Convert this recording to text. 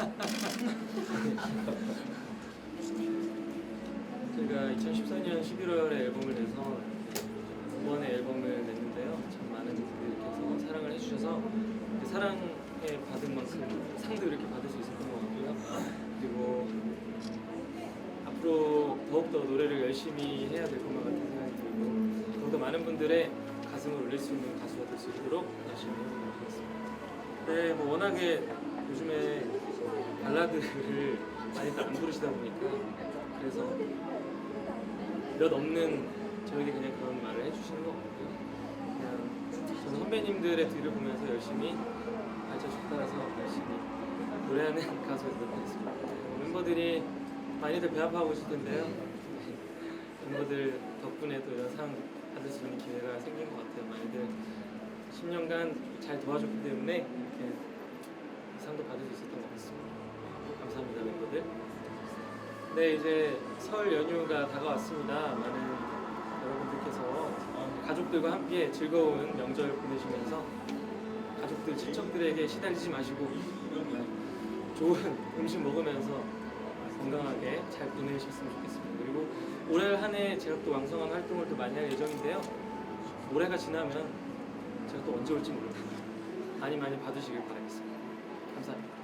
제가 2014년 11월에 앨범을 내서 두 번의 앨범을 냈는데요. 참 많은 분들께서 사랑을 해주셔서 그 사랑에 받은 만큼 상도 이렇게 받을 수 있었던 것 같고요. 그리고 앞으로 더욱더 노래를 열심히 해야 될 것만 같은 생각이 들고 더욱더 많은 분들의 가슴을 울릴 수 있는 가수가 될 수 있도록 열심히 해보도록 하겠습니다. 네, 뭐 워낙에 요즘에 발라드를 많이들 안 부르시다 보니까 그래서 몇 없는 저에게 그냥 그런 말을 해주시는 것 같고요. 그냥 저는 선배님들의 뒤를 보면서 열심히 발자취 따라서 열심히 노래하는 가수가 되도록 하겠습니다. 네, 멤버들이 많이들 배합하고 있을 텐데요. 멤버들 덕분에 또 이런 상 받을 수 있는 기회가 생긴 것 같아요. 많이들 10년간 잘 도와줬기 때문에 이렇게 이 상도 받을 수 있었던 것 같습니다. 네, 이제 설 연휴가 다가왔습니다. 많은 여러분들께서 어, 가족들과 함께 즐거운 명절 보내시면서 가족들, 친척들에게 시달리지 마시고 정말 좋은 음식 먹으면서 건강하게 잘 보내셨으면 좋겠습니다. 그리고 올해 한 해 제가 또 왕성한 활동을 또 많이 할 예정인데요. 올해가 지나면 제가 또 언제 올지 모릅니다. 많이 많이 봐주시길 바라겠습니다. 감사합니다.